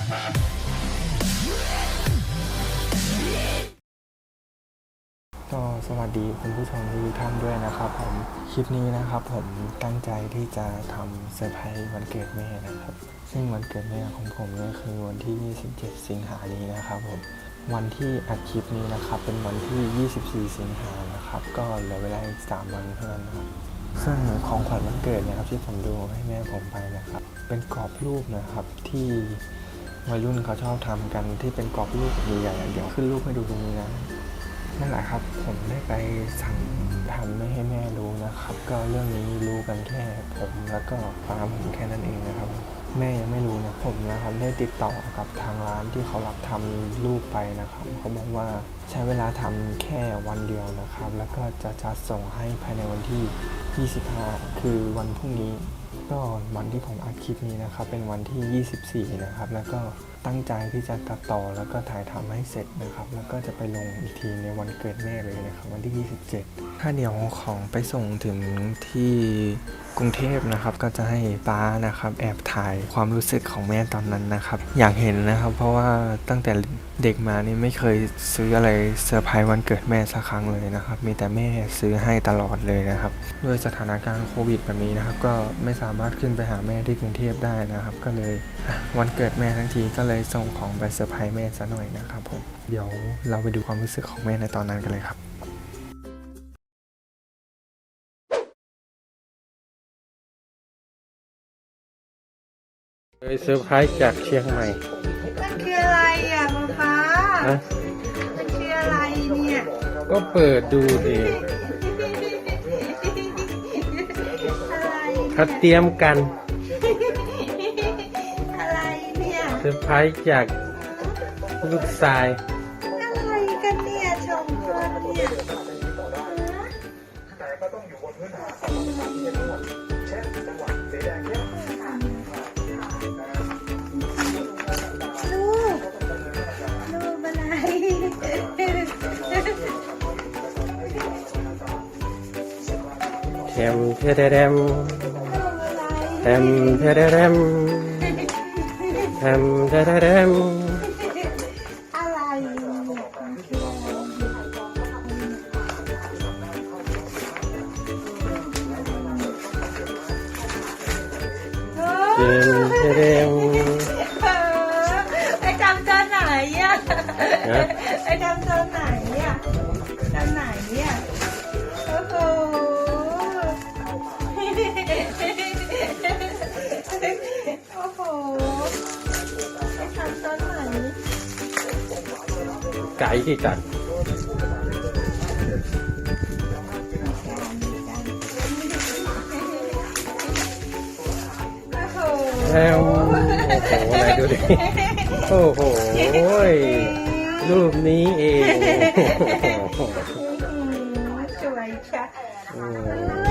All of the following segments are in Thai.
ก็สวัสดีคุณผู้ชมทุกท่านด้วยนะครับผมคลิปนี้นะครับผมตั้งใจที่จะทำเซอร์ไพรส์วันเกิดแม่นะครับ ซึ่งวันเกิดแม่ของผมก็คือวันที่ 27 สิงหานี้นะครับผมวันที่อัดคลิปนี้นะครับเป็นวันที่ 24 สิงหานะครับ ก็เหลือเวลาอีก 3 วันเท่านั้นนะครับซึ่งของขวัญวันเกิดนะครับที่ผมดูให้แม่ผมไปนะครับ เป็นกรอบรูปนะครับที่ วัยรุ่นเขาชอบทำกันที่เป็นกรอบรูปใหญ่ๆเดี๋ยวขึ้นรูปให้ดูตรงนี้นะนั่นแหละครับ ผมได้ไปสั่งทำไม่ให้แม่รู้นะครับ ก็เรื่องนี้รู้กันแค่ผมแล้วก็ฟ้าผมแค่นั้นเองนะครับ แม่ยังไม่รู้นะผมนะครับได้ติดต่อกับทางร้านที่เขารับทำรูปไปนะครับเขาบอกว่าใช้เวลาทำแค่วันเดียวนะครับ แล้วก็จะจัดส่งให้ภายในวันที่ 25 คือวันพรุ่งนี้ ก็วันที่ผมอัดคลิปนี้นะครับเป็นวันที่ 24 นะครับ แล้วก็ ตั้งใจที่จะตัดต่อแล้วก็ถ่ายทำให้เสร็จนะครับ แล้วก็จะไปลงอีกทีในวันเกิดแม่เลยนะครับ วันที่ 27 ถ้าเดี๋ยวของไปส่งถึงที่กรุงเทพนะครับ ก็จะให้ป้านะครับแอบถ่ายความรู้สึกของแม่ตอนนั้นนะครับ อยากเห็นนะครับ เพราะว่าตั้งแต่เด็กมานี่ไม่เคยซื้ออะไรเซอร์ไพรส์วันเกิดแม่สักครั้งเลยนะครับ มีแต่แม่ซื้อให้ตลอดเลยนะครับด้วยสถานการณ์โควิดแบบนี้นะครับ ก็ไม่สามารถขึ้นไปหาแม่ที่กรุงเทพได้นะครับ ก็เลยวันเกิดแม่ทั้งทีก็เลยส่งของไปเซอร์ไพรส์แม่ซะหน่อยนะครับผม เดี๋ยวเราไปดูความรู้สึกของแม่ในตอนนั้นกันเลยครับเลยเซอร์ไพรส์จากเชียงใหม่มันคืออะไรอะป๊าป๊านะมันคืออะไรเนี่ยก็เปิดดูดิอะไรเขาเตรียมกัน เนี่ยเซอร์ไพรส์จากลูกชาย อะไรกันเนี่ยชมคนเนี่ยลูกลูกอะไรแถมเทเดแรมลูกอะไรแถมเทเดแรม แถมเทเดแรมอะไรเนี่ยมันคืออะไรแถมเทเดแรมเออไปทำตอนไหนอะฮะไปทำตอนไหนอะตอนไหนอะโอ้โหโอ้โห ไก่ที่จัดโอ้โหแล้วโอ้โหอะไรดูดิโอ้โหรูปนี้เองสวยชัดโอ้เฮ้ยจะ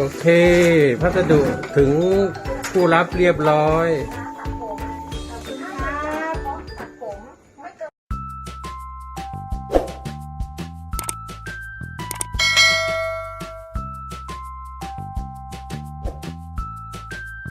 โอเค พัสดุถึงผู้รับเรียบร้อย